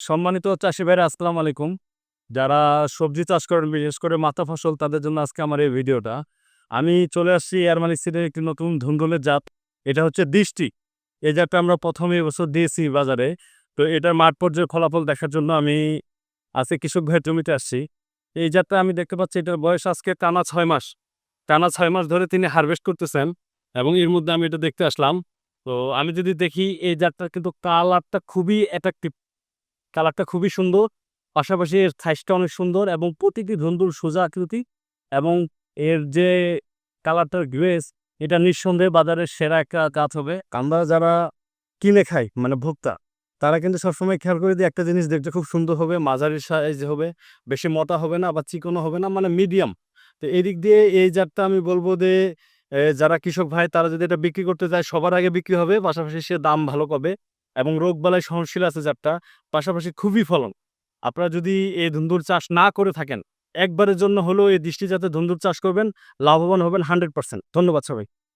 সম্মানিত চাষি ভাইরা, আসসালামু আলাইকুম। যারা সবজি চাষ করেন, বিশেষ করে মাথা ফসল, তাদের জন্য আজকে আমার এই ভিডিওটা। আমি চলে আসছি এয়ারমালি সিডের একটি নতুন ধুন্দুলের জাত। এটা হচ্ছে দৃষ্টি। এই জাতটা আমরা প্রথমে এবছর দিয়েছি বাজারে। তো এটার মাঠ পর্যায়ে ফলাফল দেখার জন্য আমি আজকে কৃষক ভাইয়ের জমিতে আসছি। এই জাতটা আমি দেখতে পাচ্ছি, এটার বয়স আজকে টানা ছয় মাস। টানা ছয় মাস ধরে তিনি হারভেস্ট করতেছেন এবং এর মধ্যে আমি এটা দেখতে আসলাম। তো আমি যদি দেখি, এই জাতটার কিন্তু কালারটা খুবই অ্যাট্রাকটিভ। কালারটা খুবই সুন্দর। পাশাপাশি এর সাইজটা অনেক সুন্দর এবং প্রতিটি ধন্দুর সোজা আকৃতি এবং এর যে কালারটার গ্রেস এটা নিঃসন্দেহে বাজারের সেরা একটা কাজ হবে। আমরা যারা কিনে খাই মানে ভোক্তা, তারা কিন্তু সবসময় খেয়াল করে দিয়ে একটা জিনিস দেখতে খুব সুন্দর হবে, মাঝারি সাইজ হবে, বেশি মোটা হবে না বা চিকনও হবে না মানে মিডিয়াম তো এই দিক দিয়ে এই জাতটা আমি বলব যে যারা কৃষক ভাই, তারা যদি এটা বিক্রি করতে চায়, সবার আগে বিক্রি হবে, পাশাপাশি সে দাম ভালো পাবে। এবং রোগ বালাই সহনশীল আছে জাতটা, পাশাপাশি খুবই ফলন। আপনারা যদি এই ধুন্দুর চাষ না করে থাকেন, একবারের জন্য হলেও এই দৃষ্টি যাতে ধুন্দুর চাষ করবেন, লাভবান হবেন হান্ড্রেড পার্সেন্ট ধন্যবাদ সবাই